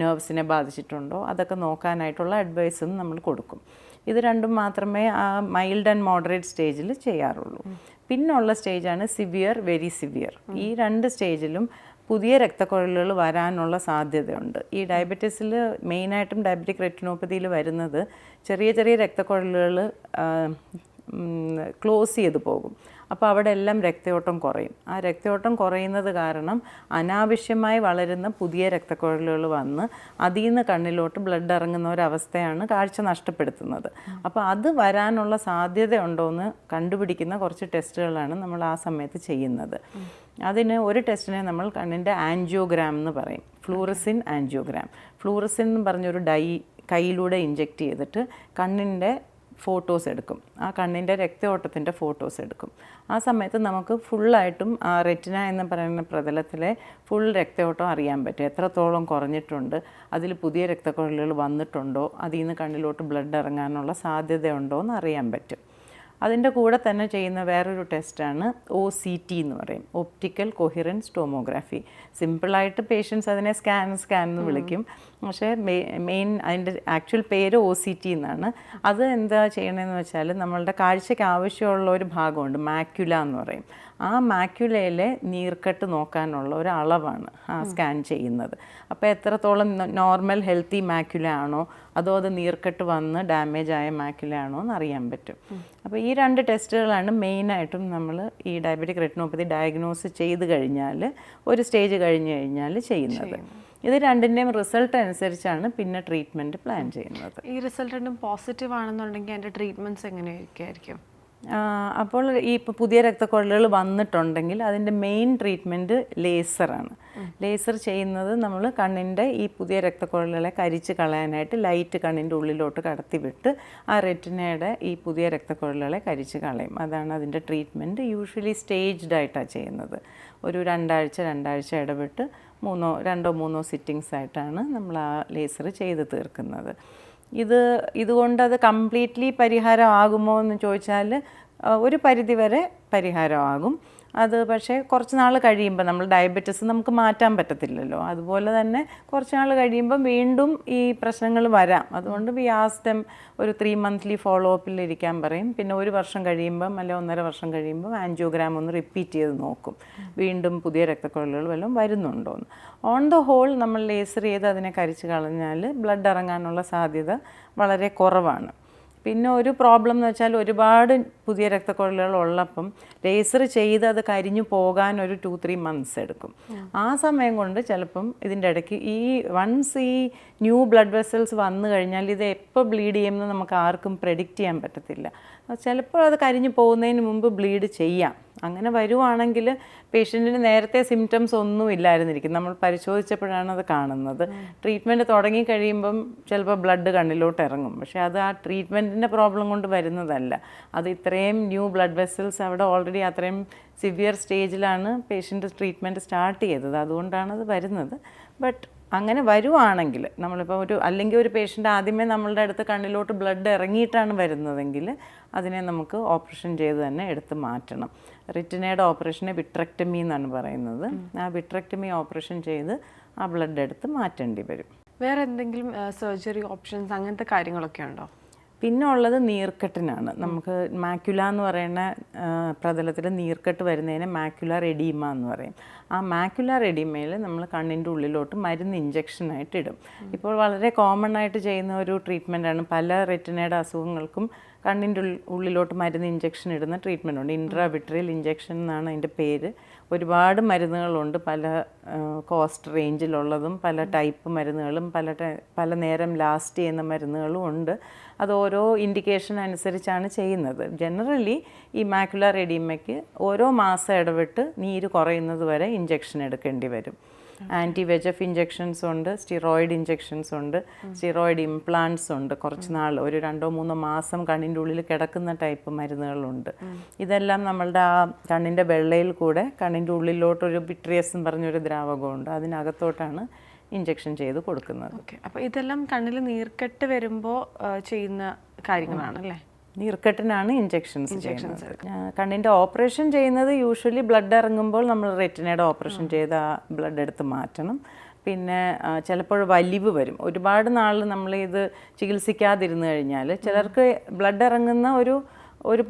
[SPEAKER 2] നെർവ്സിനെ ബാധിച്ചിട്ടുണ്ടോ? അതൊക്കെ നോക്കാനായിട്ടുള്ള അഡ്വൈസും നമ്മൾ കൊടുക്കും. ഇത് രണ്ടും മാത്രമേ ആ മൈൽഡ് ആൻഡ് മോഡറേറ്റ് സ്റ്റേജിൽ ചെയ്യാറുള്ളൂ. പിന്നുള്ള സ്റ്റേജാണ് സിവിയർ വെരി സിവിയർ ഈ രണ്ട് സ്റ്റേജിലും പുതിയ രക്തക്കുഴലുകൾ വരാനുള്ള സാധ്യതയുണ്ട്. ഈ ഡയബറ്റീസിൽ മെയിനായിട്ടും ഡയബറ്റിക് റെറ്റിനോപ്പതിയിൽ വരുന്നത് ചെറിയ ചെറിയ രക്തക്കുഴലുകൾ ക്ലോസ് ചെയ്ത് പോകും. അപ്പോൾ അവിടെ എല്ലാം രക്തയോട്ടം കുറയും. ആ രക്തയോട്ടം കുറയുന്നത് കാരണം അനാവശ്യമായി വളരുന്ന പുതിയ രക്തക്കുഴലുകൾ വന്ന് അതിൽ നിന്ന് കണ്ണിലോട്ട് ബ്ലഡ് ഇറങ്ങുന്ന ഒരവസ്ഥയാണ് കാഴ്ച നഷ്ടപ്പെടുത്തുന്നത്. അപ്പോൾ അത് വരാനുള്ള സാധ്യത ഉണ്ടോ എന്ന് കണ്ടുപിടിക്കുന്ന കുറച്ച് ടെസ്റ്റുകളാണ് നമ്മൾ ആ സമയത്ത് ചെയ്യുന്നത്. അതിന് ഒരു ടെസ്റ്റിനെ നമ്മൾ കണ്ണിന്റെ ആൻജിയോഗ്രാം എന്ന് പറയും. ഫ്ലൂറസിൻ ആൻജിയോഗ്രാം ഫ്ലൂറസിൻ എന്ന് പറഞ്ഞൊരു ഡൈ കയ്യിലൂടെ ഇഞ്ചെക്റ്റ് ചെയ്തിട്ട് കണ്ണിന്റെ ഫോട്ടോസ് എടുക്കും. ആ കണ്ണിന്റെ രക്തയോട്ടത്തിന്റെ ഫോട്ടോസ് എടുക്കും. ആ സമയത്ത് നമുക്ക് ഫുള്ളായിട്ടും ആ റെറ്റിന എന്ന് പറയുന്ന പ്രതലത്തിലെ ഫുൾ രക്തയോട്ടം അറിയാൻ പറ്റും. എത്രത്തോളം കുറഞ്ഞിട്ടുണ്ട് അതിൽ പുതിയ രക്തക്കുഴലുകൾ വന്നിട്ടുണ്ടോ അതിൽ നിന്ന് കണ്ണിലോട്ട് ബ്ലഡ് ഇറങ്ങാനുള്ള സാധ്യതയുണ്ടോ എന്ന് അറിയാൻ പറ്റും. അതിന്റെ കൂടെ തന്നെ ചെയ്യുന്ന വേറൊരു ടെസ്റ്റാണ് ഒ സി ടി എന്ന് പറയും. Optical coherence tomography. സിമ്പിളായിട്ട് പേഷ്യൻസ് അതിനെ സ്കാൻ സ്കാൻ എന്ന് വിളിക്കും. പക്ഷേ മെയിൻ അതിന്റെ ആക്ച്വൽ പേര് ഒ സി ടി എന്നാണ്. അത് എന്താ ചെയ്യണമെന്ന് വെച്ചാൽ നമ്മളുടെ കാഴ്ചയ്ക്ക് ആവശ്യമുള്ള ഒരു ഭാഗമുണ്ട് മാക്യുല എന്ന് പറയും. ആ മാക്യുലയിലെ നീർക്കെട്ട് നോക്കാനുള്ള ഒരു അളവാണ് ആ സ്കാൻ ചെയ്യുന്നത്. അപ്പോൾ എത്രത്തോളം നോർമൽ ഹെൽത്തി മാക്യുല ആണോ അതോ അത് നീർക്കെട്ട് വന്ന് ഡാമേജ് ആയ മാക്യുല ആണോ എന്ന് അറിയാൻ പറ്റും. അപ്പോൾ ഈ രണ്ട് ടെസ്റ്റുകളാണ് മെയിനായിട്ടും നമ്മൾ ഈ ഡയബറ്റിക് റെറ്റിനോപ്പതി ഡയഗ്നോസ് ചെയ്ത് കഴിഞ്ഞാൽ ഒരു സ്റ്റേജ് കഴിഞ്ഞ് കഴിഞ്ഞാൽ ചെയ്യുന്നത്. ഇത് രണ്ടിന്റെയും റിസൾട്ട് അനുസരിച്ചാണ് പിന്നെ ട്രീറ്റ്മെന്റ് പ്ലാൻ ചെയ്യുന്നത്.
[SPEAKER 1] ഈ റിസൾട്ട് രണ്ടും പോസിറ്റീവ് ആണെന്നുണ്ടെങ്കിൽ അതിന്റെ ട്രീറ്റ്മെന്റ്സ് എങ്ങനെയായിരിക്കും
[SPEAKER 2] അപ്പോൾ ഈ ഇപ്പോൾ പുതിയ രക്തക്കുഴലുകൾ വന്നിട്ടുണ്ടെങ്കിൽ അതിന്റെ മെയിൻ ട്രീറ്റ്മെന്റ് ലേസറാണ് ലേസർ ചെയ്യുന്നത് നമ്മൾ കണ്ണിന്റെ ഈ പുതിയ രക്തക്കുഴലുകളെ കരിച്ച് കളയാനായിട്ട് ലൈറ്റ് കണ്ണിന്റെ ഉള്ളിലോട്ട് കടത്തിവിട്ട് ആ റെറ്റിനയുടെ ഈ പുതിയ രക്തക്കുഴലുകളെ കരിച്ച് കളയും. അതാണ് അതിന്റെ ട്രീറ്റ്മെന്റ് യൂഷ്വലി സ്റ്റേജ്ഡ് ആയിട്ടാണ് ചെയ്യുന്നത്. ഒരു രണ്ടാഴ്ച രണ്ടാഴ്ച ഇടവിട്ട് മൂന്നോ രണ്ടോ മൂന്നോ സിറ്റിങ്സ് ആയിട്ടാണ് നമ്മൾ ആ ലേസർ ചെയ്ത് തീർക്കുന്നത്. ഇത് ഇതുകൊണ്ട് അത് കംപ്ലീറ്റ്ലി പരിഹാരമാകുമോ എന്ന് ചോദിച്ചാൽ ഒരു പരിധിവരെ പരിഹാരമാകും അത് പക്ഷേ കുറച്ച് നാൾ കഴിയുമ്പോൾ നമ്മൾ ഡയബറ്റിസ് നമുക്ക് മാറ്റാൻ പറ്റത്തില്ലല്ലോ. അതുപോലെ തന്നെ കുറച്ച് നാൾ കഴിയുമ്പോൾ വീണ്ടും ഈ പ്രശ്നങ്ങൾ വരാം. അതുകൊണ്ട് വി ആസ്തം ഒരു ത്രീ മന്ത്ലി ഫോളോ അപ്പിൽ ഇരിക്കാൻ പറയും. പിന്നെ ഒരു വർഷം കഴിയുമ്പം അല്ലെ ഒന്നര വർഷം കഴിയുമ്പം ആൻജിയോഗ്രാം ഒന്ന് റിപ്പീറ്റ് ചെയ്ത് നോക്കും. വീണ്ടും പുതിയ രക്തക്കുഴലുകൾ വല്ലതും വരുന്നുണ്ടോ എന്ന് ഓൺ ദ ഹോൾ നമ്മൾ ലേസർ ചെയ്ത് അതിനെ കരിച്ച് കളഞ്ഞാൽ ബ്ലഡ് ഇറങ്ങാനുള്ള സാധ്യത വളരെ കുറവാണ്. പിന്നെ ഒരു പ്രോബ്ലം എന്ന് വെച്ചാൽ ഒരുപാട് പുതിയ രക്തക്കുഴലുകൾ ഉള്ളപ്പം ലേസർ ചെയ്ത് അത് കരിഞ്ഞു പോകാൻ ഒരു ടു ത്രീ മന്ത്സ് എടുക്കും. ആ സമയം കൊണ്ട് ചിലപ്പം ഇതിന്റെ ഇടയ്ക്ക് ഈ വൺസ് ഈ ന്യൂ ബ്ലഡ് വെസൽസ് വന്നു കഴിഞ്ഞാൽ ഇത് എപ്പോൾ ബ്ലീഡ് ചെയ്യുമെന്ന് നമുക്ക് ആർക്കും പ്രെഡിക്റ്റ് ചെയ്യാൻ പറ്റത്തില്ല. ചിലപ്പോൾ അത് കരിഞ്ഞു പോകുന്നതിന് മുമ്പ് ബ്ലീഡ് ചെയ്യാം. അങ്ങനെ വരുവാണെങ്കിൽ പേഷ്യന്റിന് നേരത്തെ സിംറ്റംസ് ഒന്നും ഇല്ലായിരുന്നിരിക്കും. നമ്മൾ പരിശോധിച്ചപ്പോഴാണ് അത് കാണുന്നത്. ട്രീറ്റ്മെന്റ് തുടങ്ങി കഴിയുമ്പം ചിലപ്പോൾ ബ്ലഡ് കണ്ണിലോട്ട് ഇറങ്ങും. പക്ഷേ അത് ആ ട്രീറ്റ്മെന്റിന്റെ പ്രോബ്ലം കൊണ്ട് വരുന്നതല്ല. അത് ഇത്രയും ന്യൂ ബ്ലഡ് വെസൽസ് അവിടെ ഓൾറെഡി അത്രയും സിവിയർ സ്റ്റേജിലാണ് പേഷ്യന്റ് ട്രീറ്റ്മെന്റ് സ്റ്റാർട്ട് ചെയ്തത്. അതുകൊണ്ടാണ് അത് വരുന്നത്. ബട്ട് അങ്ങനെ വരുവാണെങ്കിൽ നമ്മളിപ്പോൾ ഒരു അല്ലെങ്കിൽ ഒരു പേഷ്യന്റ് ആദ്യമേ നമ്മളുടെ അടുത്ത് കണ്ണിലോട്ട് ബ്ലഡ് ഇറങ്ങിയിട്ടാണ് വരുന്നതെങ്കിൽ അതിനെ നമുക്ക് ഓപ്പറേഷൻ ചെയ്ത് തന്നെ എടുത്ത് മാറ്റണം. റിറ്റിനയുടെ ഓപ്പറേഷനെ വിട്രക്ടമി എന്നാണ് പറയുന്നത്. ആ വിട്രക്ടമി ഓപ്പറേഷൻ ചെയ്ത് ആ ബ്ലഡ് എടുത്ത് മാറ്റേണ്ടി വരും.
[SPEAKER 1] വേറെ എന്തെങ്കിലും സർജറി ഓപ്ഷൻസ് അങ്ങനത്തെ കാര്യങ്ങളൊക്കെ ഉണ്ടോ?
[SPEAKER 2] പിന്നെ ഉള്ളത് നീർക്കെട്ടിനാണ്. നമുക്ക് മാക്യുല എന്ന് പറയുന്ന പ്രതലത്തിൽ നീർക്കെട്ട് വരുന്നതിനെ മാക്യുലർ എഡീമ എന്ന് പറയും. ആ മാക്യുലർ എഡീമയിൽ നമ്മൾ കണ്ണിന്റെ ഉള്ളിലോട്ട് മരുന്ന് ഇഞ്ചക്ഷനായിട്ട് ഇടും. ഇപ്പോൾ വളരെ കോമൺ ആയിട്ട് ചെയ്യുന്ന ഒരു ട്രീറ്റ്മെന്റാണ് പല റെറ്റിനയുടെ അസുഖങ്ങൾക്കും കണ്ണിന്റെ ഉള്ളിലോട്ട് മരുന്ന് ഇഞ്ചക്ഷൻ ഇടുന്ന ട്രീറ്റ്മെന്റ് ഉണ്ട്. ഇൻട്രാവിട്രിയൽ ഇഞ്ചക്ഷൻ എന്നാണ് അതിന്റെ പേര്. ഒരുപാട് മരുന്നുകളുണ്ട്. പല കോസ്റ്റ് റേഞ്ചിലുള്ളതും പല ടൈപ്പ് മരുന്നുകളും പല പല നേരം ലാസ്റ്റ് ചെയ്യുന്ന മരുന്നുകളും ഉണ്ട്. അത് ഓരോ ഇൻഡിക്കേഷൻ അനുസരിച്ചാണ് ചെയ്യുന്നത്. ജനറലി ഈ മാക്കുലർ എഡീമയ്ക്ക് ഓരോ മാസം ഇടവിട്ട് നീര് കുറയുന്നത് വരെ ഇഞ്ചക്ഷൻ എടുക്കേണ്ടി വരും. ആന്റി വെജഫ് ഇഞ്ചെക്ഷൻസ് ഉണ്ട് സ്റ്റിറോയിഡ് ഇഞ്ചെക്ഷൻസ് ഉണ്ട് സ്റ്റിറോയിഡ് ഇംപ്ലാന്റ്സ് ഉണ്ട്. കുറച്ച് നാൾ ഒരു രണ്ടോ മൂന്നോ മാസം കണ്ണിന്റെ ഉള്ളിൽ കിടക്കുന്ന ടൈപ്പ് മരുന്നുകളുണ്ട്. ഇതെല്ലാം നമ്മളുടെ ആ കണ്ണിന്റെ വെള്ളയിൽ കൂടെ കണ്ണിന്റെ ഉള്ളിലോട്ടൊരു ബിട്രിയസ് എന്ന് പറഞ്ഞൊരു ദ്രാവകമുണ്ട്. അതിനകത്തോട്ടാണ് ഇഞ്ചെക്ഷൻ ചെയ്ത് കൊടുക്കുന്നത്.
[SPEAKER 1] ഓക്കെ. അപ്പോൾ ഇതെല്ലാം കണ്ണിൽ നീർക്കെട്ട് വരുമ്പോൾ ചെയ്യുന്ന കാര്യങ്ങളാണ് അല്ലേ
[SPEAKER 2] നീർക്കെട്ടിനാണ് ഇഞ്ചെക്ഷൻസ് ഇഞ്ചെക്ഷൻസ് കണ്ണിന്റെ ഓപ്പറേഷൻ ചെയ്യുന്നത് യൂഷ്വലി ബ്ലഡ് ഇറങ്ങുമ്പോൾ നമ്മൾ റെറ്റിനയുടെ ഓപ്പറേഷൻ ചെയ്ത് ആ ബ്ലഡ് എടുത്ത് മാറ്റണം. പിന്നെ ചിലപ്പോൾ വലിവ് വരും. ഒരുപാട് നാൾ നമ്മൾ ഇത് ചികിത്സിക്കാതിരുന്നു കഴിഞ്ഞാൽ ചിലർക്ക് ബ്ലഡ് ഇറങ്ങുന്ന ഒരു ഒരു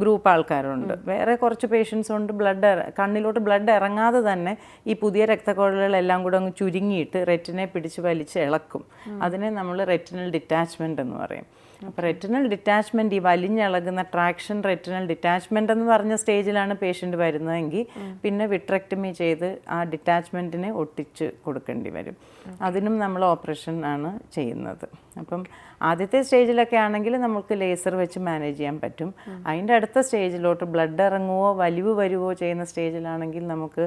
[SPEAKER 2] ഗ്രൂപ്പ് ആൾക്കാരുണ്ട്. വേറെ കുറച്ച് പേഷ്യൻസ് ഉണ്ട് ബ്ലഡ് കണ്ണിലോട്ട് ബ്ലഡ് ഇറങ്ങാതെ തന്നെ ഈ പുതിയ രക്തക്കുഴലുകളെല്ലാം കൂടെ അങ്ങ് ചുരുങ്ങിയിട്ട് റെറ്റിനെ പിടിച്ച് വലിച്ച് ഇളക്കും. അതിനെ നമ്മൾ റെറ്റിനൽ ഡിറ്റാച്ച്മെന്റ് എന്ന് പറയും. അപ്പോൾ റെറ്റിനൽ ഡിറ്റാച്ച്മെന്റ് ഈ വലിഞ്ഞിളകുന്ന ട്രാക്ഷൻ റെറ്റിനൽ ഡിറ്റാച്ച്മെന്റ് എന്ന് പറഞ്ഞ സ്റ്റേജിലാണ് പേഷ്യന്റ് വരുന്നതെങ്കിൽ പിന്നെ വിട്രക്ടമി ചെയ്ത് ആ ഡിറ്റാച്ച്മെന്റിനെ ഒട്ടിച്ച് കൊടുക്കേണ്ടി വരും. അതിനും നമ്മൾ ഓപ്പറേഷൻ ആണ് ചെയ്യുന്നത്. അപ്പം ആദ്യത്തെ സ്റ്റേജിലൊക്കെ ആണെങ്കിൽ നമുക്ക് ലേസർ വെച്ച് മാനേജ് ചെയ്യാൻ പറ്റും. അതിന്റെ അടുത്ത സ്റ്റേജിലോട്ട് ബ്ലഡ് ഇറങ്ങുവോ വലിവ് വരുവോ ചെയ്യുന്ന സ്റ്റേജിലാണെങ്കിൽ നമുക്ക്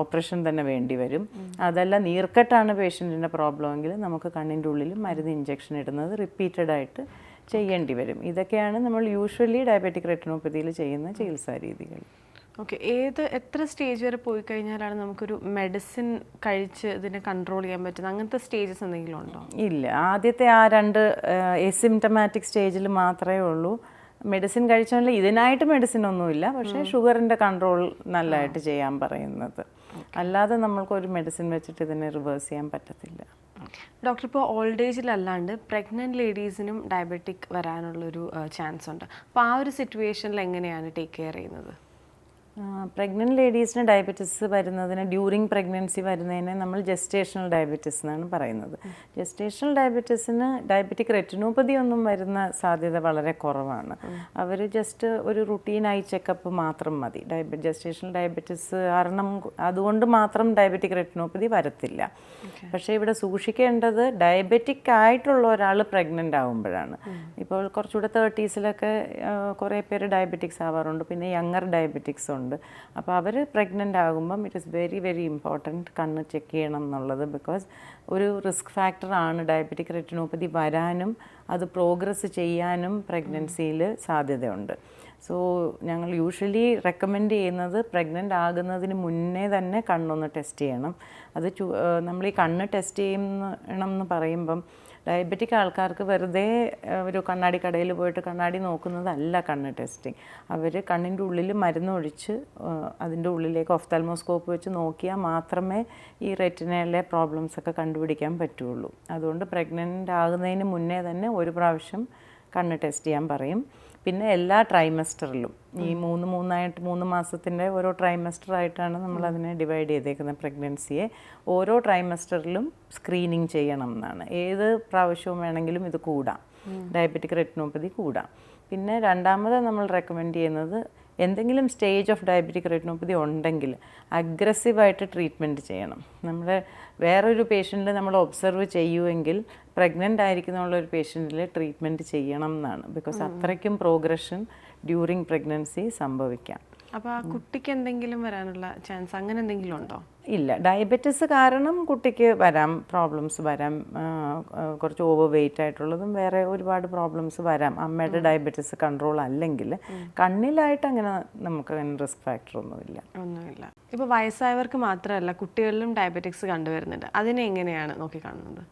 [SPEAKER 2] ഓപ്പറേഷൻ തന്നെ വേണ്ടി വരും. അതല്ല നീർക്കെട്ടാണ് പേഷ്യന്റിന്റെ പ്രോബ്ലം എങ്കിൽ നമുക്ക് കണ്ണിന്റെ ഉള്ളിൽ മരുന്ന് ഇഞ്ചക്ഷൻ ഇടുന്നത് റിപ്പീറ്റഡ് ആയിട്ട് ചെയ്യേണ്ടി വരും. ഇതൊക്കെയാണ് നമ്മൾ യൂഷ്വലി ഡയബറ്റിക് റെറ്റിനോപ്പതിയിൽ ചെയ്യുന്ന ചികിത്സാ രീതികൾ.
[SPEAKER 1] ഓക്കെ ഏത് എത്ര സ്റ്റേജ് വരെ പോയി കഴിഞ്ഞാലാണ് നമുക്കൊരു മെഡിസിൻ കഴിച്ച് ഇതിനെ കൺട്രോൾ ചെയ്യാൻ പറ്റുന്നത്? അങ്ങനത്തെ സ്റ്റേജസ് എന്തെങ്കിലും ഉണ്ടോ?
[SPEAKER 2] ഇല്ല. ആദ്യത്തെ ആ രണ്ട് എസിംറ്റമാറ്റിക് സ്റ്റേജിൽ മാത്രമേ ഉള്ളൂ. മെഡിസിൻ കഴിച്ചാൽ ഇതിനായിട്ട് മെഡിസിൻ ഒന്നുമില്ല. പക്ഷേ ഷുഗറിന്റെ കൺട്രോൾ നല്ലതായിട്ട് ചെയ്യാൻ പറയുന്നത്. അല്ലാതെ നമ്മൾക്കൊരു മെഡിസിൻ വെച്ചിട്ട് ഇതിനെ റിവേഴ്സ് ചെയ്യാൻ പറ്റത്തില്ല.
[SPEAKER 1] ഡോക്ടർ ഇപ്പോൾ ഓൾഡ് ഏജിലല്ലാണ്ട് പ്രഗ്നന്റ് ലേഡീസിനും ഡയബറ്റിക് വരാനുള്ളൊരു ചാൻസ് ഉണ്ട്. അപ്പോൾ ആ ഒരു സിറ്റുവേഷനിൽ എങ്ങനെയാണ് ടേക്ക് കെയർ ചെയ്യുന്നത്?
[SPEAKER 2] പ്രഗ്നന്റ് ലേഡീസിന് ഡയബറ്റിസ് വരുന്നതിന് ഡ്യൂറിങ് പ്രഗ്നൻസി വരുന്നതിനെ നമ്മൾ ജസ്റ്റേഷണൽ ഡയബറ്റിസ് എന്നാണ് പറയുന്നത്. ജസ്റ്റേഷണൽ ഡയബറ്റിസിന് ഡയബറ്റിക് റെറ്റിനോപ്പതി ഒന്നും വരുന്ന സാധ്യത വളരെ കുറവാണ്. അവർ ജസ്റ്റ് ഒരു റുട്ടീനായി ചെക്കപ്പ് മാത്രം മതി. ഡയബ ജസ്റ്റേഷണൽ ഡയബറ്റിസ് കാരണം അതുകൊണ്ട് മാത്രം ഡയബറ്റിക് റെറ്റിനോപ്പതി വരത്തില്ല. പക്ഷേ ഇവിടെ സൂക്ഷിക്കേണ്ടത് ഡയബറ്റിക് ആയിട്ടുള്ള ഒരാൾ പ്രഗ്നന്റ് ആകുമ്പോഴാണ് ഇപ്പോൾ കുറച്ചുകൂടെ തേർട്ടീസിലൊക്കെ കുറേ പേര് ഡയബറ്റിക്സ് ആവാറുണ്ട്. പിന്നെ യങ്ങർ ഡയബറ്റിക്സ് ഉണ്ട്. അപ്പോൾ അവർ പ്രഗ്നന്റ് ആകുമ്പം it is very very important കണ്ണ് ചെക്ക് ചെയ്യണം എന്നുള്ളത് ബിക്കോസ് ഒരു റിസ്ക് ഫാക്ടറാണ് ഡയബറ്റിക് റെറ്റിനോപ്പതി വരാനും അത് പ്രോഗ്രസ് ചെയ്യാനും പ്രഗ്നൻസിയിൽ സാധ്യതയുണ്ട്. സോ ഞങ്ങൾ യൂഷ്വലി റെക്കമെൻഡ് ചെയ്യുന്നത് പ്രഗ്നന്റ് ആകുന്നതിന് മുന്നേ തന്നെ കണ്ണൊന്ന് ടെസ്റ്റ് ചെയ്യണം. അത് നമ്മൾ ഈ കണ്ണ് ടെസ്റ്റ് ചെയ്യണം എന്ന് പറയുമ്പം ഡയബറ്റിക് ആൾക്കാർക്ക് വെറുതെ ഒരു കണ്ണാടി കടയിൽ പോയിട്ട് കണ്ണാടി നോക്കുന്നതല്ല കണ്ണ് ടെസ്റ്റിംഗ് അവർ കണ്ണിന്റെ ഉള്ളിൽ മരുന്നൊഴിച്ച് അതിന്റെ ഉള്ളിലേക്ക് ഓഫ്തൽമോസ്കോപ്പ് വെച്ച് നോക്കിയാൽ മാത്രമേ ഈ റെറ്റിനയിലെ പ്രോബ്ലംസ് ഒക്കെ കണ്ടുപിടിക്കാൻ പറ്റുള്ളൂ. അതുകൊണ്ട് പ്രഗ്നന്റ് ആകുന്നതിന് മുന്നേ തന്നെ ഒരു പ്രാവശ്യം കണ്ണ് ടെസ്റ്റ് ചെയ്യാൻ പറയും. പിന്നെ എല്ലാ ട്രൈമസ്റ്ററിലും ഈ മൂന്ന് മൂന്നായിട്ട് മൂന്ന് മാസത്തിന്റെ ഓരോ ട്രൈമസ്റ്ററായിട്ടാണ് നമ്മൾ അതിനെ ഡിവൈഡ് ചെയ്തേക്കുന്നത് പ്രഗ്നൻസിയെ ഓരോ ട്രൈമസ്റ്ററിലും സ്ക്രീനിങ് ചെയ്യണം എന്നാണ്. ഏത് പ്രാവശ്യവും വേണമെങ്കിലും ഇത് കൂടാം. ഡയബറ്റിക് റെറ്റിനോപ്പതി കൂടാം. പിന്നെ രണ്ടാമത് നമ്മൾ റെക്കമെൻഡ് ചെയ്യുന്നത് എന്തെങ്കിലും സ്റ്റേജ് ഓഫ് ഡയബറ്റിക് റെറ്റിനോപ്പതി ഉണ്ടെങ്കിൽ അഗ്രസീവായിട്ട് ട്രീറ്റ്മെന്റ് ചെയ്യണം. നമ്മൾ വേറൊരു പേഷ്യന്റ് നമ്മൾ ഒബ്സർവ് ചെയ്യുമെങ്കിൽ പ്രഗ്നന്റ് ആയിരിക്കുന്നുള്ള ഒരു പേഷ്യന്റിൽ ട്രീറ്റ്മെന്റ് ചെയ്യണം എന്നാണ്. ബിക്കോസ് അത്രയ്ക്കും പ്രോഗ്രഷൻ ഡ്യൂറിങ് പ്രഗ്നൻസി സംഭവിക്കാം.
[SPEAKER 1] അപ്പോൾ ആ കുട്ടിക്ക് എന്തെങ്കിലും വരാനുള്ള ചാൻസ് അങ്ങനെ എന്തെങ്കിലും ഉണ്ടോ?
[SPEAKER 2] ഇല്ല. ഡയബറ്റിസ് കാരണം കുട്ടിക്ക് വരാം പ്രോബ്ലംസ് വരാം കുറച്ച് ഓവർ വെയിറ്റ് ആയിട്ടുള്ളതും വേറെ ഒരുപാട് പ്രോബ്ലംസ് വരാം. അമ്മയുടെ ഡയബറ്റിസ് കൺട്രോൾ അല്ലെങ്കിൽ കണ്ണിലായിട്ട് അങ്ങനെ നമുക്ക് അങ്ങനെ റിസ്ക് ഫാക്ടർ ഒന്നുമില്ല.
[SPEAKER 1] ഒന്നുമില്ല. ഇപ്പോൾ വയസ്സായവർക്ക് മാത്രമല്ല കുട്ടികളിലും ഡയബറ്റിക്സ് കണ്ടുവരുന്നുണ്ട്. അതിനെ എങ്ങനെയാണ് നോക്കിക്കാണുന്നത്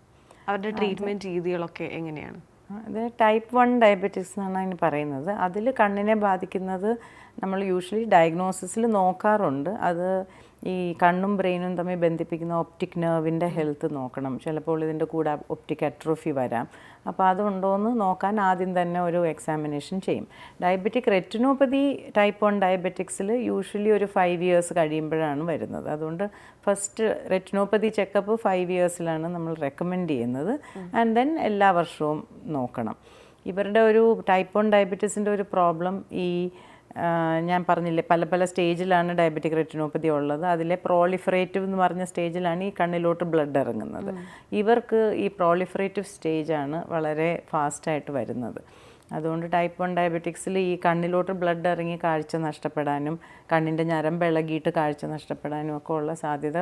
[SPEAKER 1] അവരുടെ ട്രീറ്റ്മെന്റ് രീതികളൊക്കെ എങ്ങനെയാണ്?
[SPEAKER 2] അത് ടൈപ്പ് വൺ ഡയബറ്റിക്സ് എന്നാണ് അതിന് പറയുന്നത്. അതിൽ കണ്ണിനെ ബാധിക്കുന്നത് നമ്മൾ യൂഷ്വലി ഡയഗ്നോസിസിൽ നോക്കാറുണ്ട്. അത് ഈ കണ്ണും ബ്രെയിനും തമ്മിൽ ബന്ധിപ്പിക്കുന്ന ഒപ്റ്റിക് നെർവിന്റെ ഹെൽത്ത് നോക്കണം. ചിലപ്പോൾ ഇതിന്റെ കൂടെ ഒപ്റ്റിക് അട്രോഫി വരാം. അപ്പോൾ അതുണ്ടോയെന്ന് നോക്കാൻ ആദ്യം തന്നെ ഒരു എക്സാമിനേഷൻ ചെയ്യും. ഡയബറ്റിക് റെറ്റിനോപ്പതി ടൈപ്പ് വൺ ഡയബറ്റിക്സിൽ യൂഷ്വലി ഒരു ഫൈവ് ഇയേഴ്സ് കഴിയുമ്പോഴാണ് വരുന്നത്. അതുകൊണ്ട് ഫസ്റ്റ് റെറ്റിനോപ്പതി ചെക്കപ്പ് ഫൈവ് ഇയേഴ്സിലാണ് നമ്മൾ റെക്കമെൻഡ് ചെയ്യുന്നത്. ആൻഡ് ദെൻ എല്ലാ വർഷവും നോക്കണം. ഇവരുടെ ഒരു ടൈപ്പ് വൺ ഡയബറ്റീസിന്റെ ഒരു പ്രോബ്ലം ഈ ഞാൻ പറഞ്ഞില്ലേ പല പല സ്റ്റേജിലാണ് ഡയബറ്റിക് റെറ്റിനോപ്പതി ഉള്ളത്. അതിലെ പ്രോളിഫറേറ്റീവ് എന്ന് പറഞ്ഞ സ്റ്റേജിലാണ് ഈ കണ്ണിലോട്ട് ബ്ലഡ് ഇറങ്ങുന്നത്. ഇവർക്ക് ഈ പ്രോളിഫറേറ്റീവ് സ്റ്റേജാണ് വളരെ ഫാസ്റ്റായിട്ട് വരുന്നത്. അതുകൊണ്ട് ടൈപ്പ് വൺ ഡയബറ്റിക്സിൽ ഈ കണ്ണിലോട്ട് ബ്ലഡ് ഇറങ്ങി കാഴ്ച നഷ്ടപ്പെടാനും കണ്ണിന്റെ ഞരമ്പ് ഇളകിയിട്ട് കാഴ്ച നഷ്ടപ്പെടാനും ഒക്കെ ഉള്ള സാധ്യത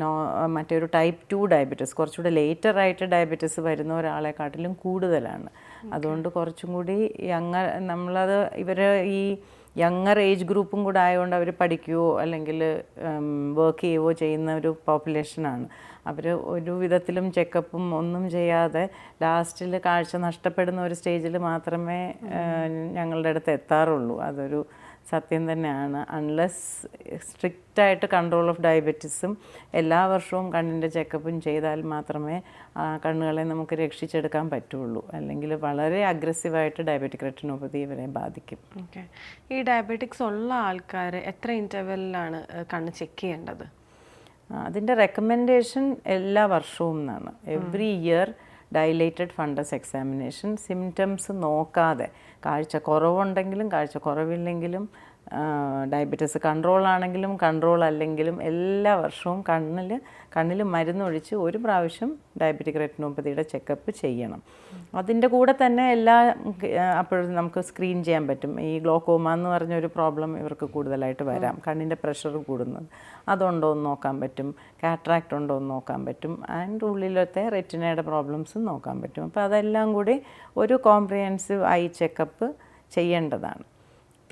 [SPEAKER 2] നോ മറ്റൊരു ടൈപ്പ് ടു ഡയബറ്റിസ് കുറച്ചുകൂടെ ലേറ്റർ ആയിട്ട് ഡയബറ്റിസ് വരുന്ന ഒരാളെക്കാട്ടിലും കൂടുതലാണ്. അതുകൊണ്ട് കുറച്ചും കൂടി അങ്ങ നമ്മളത് ഇവർ ഈ യങ്ങർ ഏജ് ഗ്രൂപ്പും കൂടെ ആയതുകൊണ്ട് അവർ പഠിക്കുകയോ അല്ലെങ്കിൽ വർക്ക് ചെയ്യുകയോ ചെയ്യുന്ന ഒരു പോപ്പുലേഷനാണ് അവർ ഒരു വിധത്തിലും ചെക്കപ്പും ഒന്നും ചെയ്യാതെ ലാസ്റ്റിൽ കാഴ്ച നഷ്ടപ്പെടുന്ന ഒരു സ്റ്റേജിൽ മാത്രമേ ഞങ്ങളുടെ അടുത്ത് എത്താറുള്ളൂ. അതൊരു സത്യം തന്നെയാണ്. അൺലെസ് സ്ട്രിക്റ്റായിട്ട് കൺട്രോൾ ഓഫ് ഡയബറ്റിസും എല്ലാ വർഷവും കണ്ണിന്റെ ചെക്കപ്പും ചെയ്താൽ മാത്രമേ ആ കണ്ണുകളെ നമുക്ക് രക്ഷിച്ചെടുക്കാൻ പറ്റുള്ളൂ. അല്ലെങ്കിൽ വളരെ അഗ്രസീവായിട്ട് ഡയബറ്റിക് റെറ്റിനോപ്പതി ഇവരെ ബാധിക്കും.
[SPEAKER 1] ഓക്കെ ഈ ഡയബറ്റിക്സ് ഉള്ള ആൾക്കാർ എത്ര ഇന്റർവെല്ലിലാണ് കണ്ണ് ചെക്ക് ചെയ്യേണ്ടത്?
[SPEAKER 2] അതിന്റെ റെക്കമെൻഡേഷൻ എല്ലാ വർഷവും എന്നാണ്. Every year dilated fundus examination symptoms നോക്കാതെ. കാഴ്ച കുറവുണ്ടെങ്കിലും കാഴ്ച കുറവില്ലെങ്കിലും ഡയബറ്റീസ് കൺട്രോൾ ആണെങ്കിലും കൺട്രോൾ അല്ലെങ്കിലും എല്ലാ വർഷവും കണ്ണിൽ കണ്ണിൽ മരുന്നൊഴിച്ച് ഒരു പ്രാവശ്യം ഡയബറ്റിക് റെറ്റിനോപ്പതിയുടെ ചെക്കപ്പ് ചെയ്യണം. അതിന്റെ കൂടെ തന്നെ എല്ലാ അപ്പോഴും നമുക്ക് സ്ക്രീൻ ചെയ്യാൻ പറ്റും. ഈ ഗ്ലോക്കോമ എന്ന് പറഞ്ഞൊരു പ്രോബ്ലം ഇവർക്ക് കൂടുതലായിട്ട് വരാം. കണ്ണിന്റെ പ്രഷർ കൂടുന്നത്. അതുണ്ടോ എന്ന് നോക്കാൻ പറ്റും. കാട്രാക്ട് ഉണ്ടോ എന്ന് നോക്കാൻ പറ്റും. ആൻഡ് ഉള്ളിലത്തെ റെറ്റിനയുടെ പ്രോബ്ലംസും നോക്കാൻ പറ്റും. അപ്പോൾ അതെല്ലാം കൂടി ഒരു കോംപ്രിഹെൻസീവ് ഐ ചെക്കപ്പ് ചെയ്യേണ്ടതാണ്.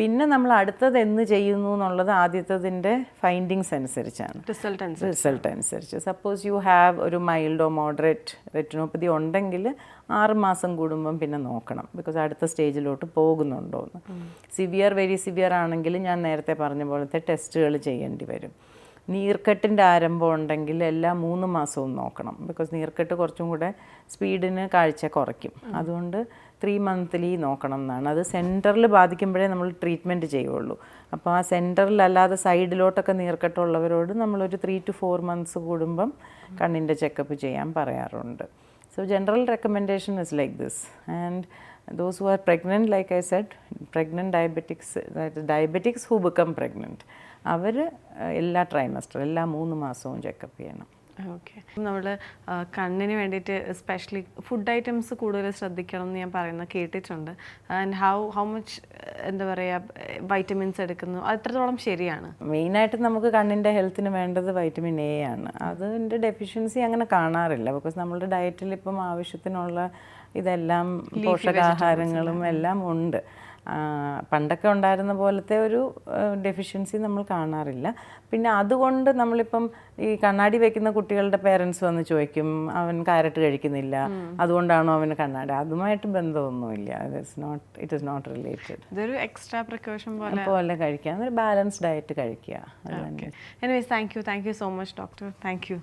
[SPEAKER 2] പിന്നെ നമ്മൾ അടുത്തത് എന്ന് ചെയ്യുന്നു എന്നുള്ളത് ആദ്യത്തതിന്റെ ഫൈൻഡിങ്സ് അനുസരിച്ചാണ്.
[SPEAKER 1] റിസൾട്ട് അനുസരിച്ച്.
[SPEAKER 2] റിസൾട്ട് അനുസരിച്ച്. സപ്പോസ് യു ഹാവ് ഒരു മൈൽഡോ മോഡറേറ്റ് റെറ്റിനോപ്പതി ഉണ്ടെങ്കിൽ ആറ് മാസം കൂടുമ്പം പിന്നെ നോക്കണം. ബിക്കോസ് അടുത്ത സ്റ്റേജിലോട്ട് പോകുന്നുണ്ടോ എന്ന് സിവിയർ വെരി സിവിയർ ആണെങ്കിൽ ഞാൻ നേരത്തെ പറഞ്ഞ പോലത്തെ ടെസ്റ്റുകൾ ചെയ്യേണ്ടി വരും. നീർക്കെട്ടിന്റെ ആരംഭം ഉണ്ടെങ്കിൽ എല്ലാ മൂന്ന് മാസവും നോക്കണം. ബിക്കോസ് നീർക്കെട്ട് കുറച്ചും കൂടെ സ്പീഡിന് കാഴ്ച കുറയ്ക്കും. അതുകൊണ്ട് ത്രീ മന്ത്ലി നോക്കണം എന്നാണ്. അത് സെന്ററിൽ ബാധിക്കുമ്പോഴേ നമ്മൾ ട്രീറ്റ്മെന്റ് ചെയ്യുള്ളൂ. അപ്പോൾ ആ സെന്ററിലല്ലാതെ സൈഡിലോട്ടൊക്കെ നീർക്കെട്ടുള്ളവരോട് നമ്മളൊരു ത്രീ ടു ഫോർ മന്ത്സ് കൂടുമ്പം കണ്ണിന്റെ ചെക്കപ്പ് ചെയ്യാൻ പറയാറുണ്ട്. So general recommendation is like this and those who are pregnant like I said pregnant diabetics that diabetics who become pregnant അവർ എല്ലാ ട്രൈമസ്റ്റർ എല്ലാ മൂന്ന് മാസവും ചെക്കപ്പ് ചെയ്യണം.
[SPEAKER 1] ഓക്കെ നമ്മൾ കണ്ണിന് വേണ്ടിയിട്ട് സ്പെഷ്യലി ഫുഡ് ഐറ്റംസ് കൂടുതൽ ശ്രദ്ധിക്കണം എന്ന് ഞാൻ പറയുന്നത് കേട്ടിട്ടുണ്ട്. ആൻഡ് ഹൗ ഹൗ മച്ച് എന്താ പറയുക വൈറ്റമിൻസ് എടുക്കുന്നു? അത്രത്തോളം എത്രത്തോളം ശരിയാണ്?
[SPEAKER 2] മെയിനായിട്ട് നമുക്ക് കണ്ണിന്റെ ഹെൽത്തിന് വേണ്ടത് വൈറ്റമിൻ എ ആണ്. അതിന്റെ ഡെഫിഷ്യൻസി അങ്ങനെ കാണാറില്ല. ബിക്കോസ് നമ്മളുടെ ഡയറ്റിൽ ഇപ്പം ആവശ്യത്തിനുള്ള ഇതെല്ലാം പോഷകാഹാരങ്ങളും എല്ലാം ഉണ്ട്. പണ്ടൊക്കെ ഉണ്ടായിരുന്ന പോലത്തെ ഒരു ഡെഫിഷ്യൻസി നമ്മൾ കാണാറില്ല. പിന്നെ അതുകൊണ്ട് നമ്മളിപ്പം ഈ കണ്ണാടി വെക്കുന്ന കുട്ടികളുടെ പേരൻസ് വന്ന് ചോദിക്കും അവൻ കാരറ്റ് കഴിക്കുന്നില്ല. അതുകൊണ്ടാണോ അവന് കണ്ണാടി? അതുമായിട്ട് ബന്ധമൊന്നുമില്ല. It is not it is not related
[SPEAKER 1] ഇതൊരു എക്സ്ട്രാ പ്രിക്കോഷൻ പോലെ
[SPEAKER 2] പോലെ കഴിക്കുക ഒരു ബാലൻസ് ഡയറ്റ് കഴിക്കുക.
[SPEAKER 1] Anyways thank you thank you so much doctor thank you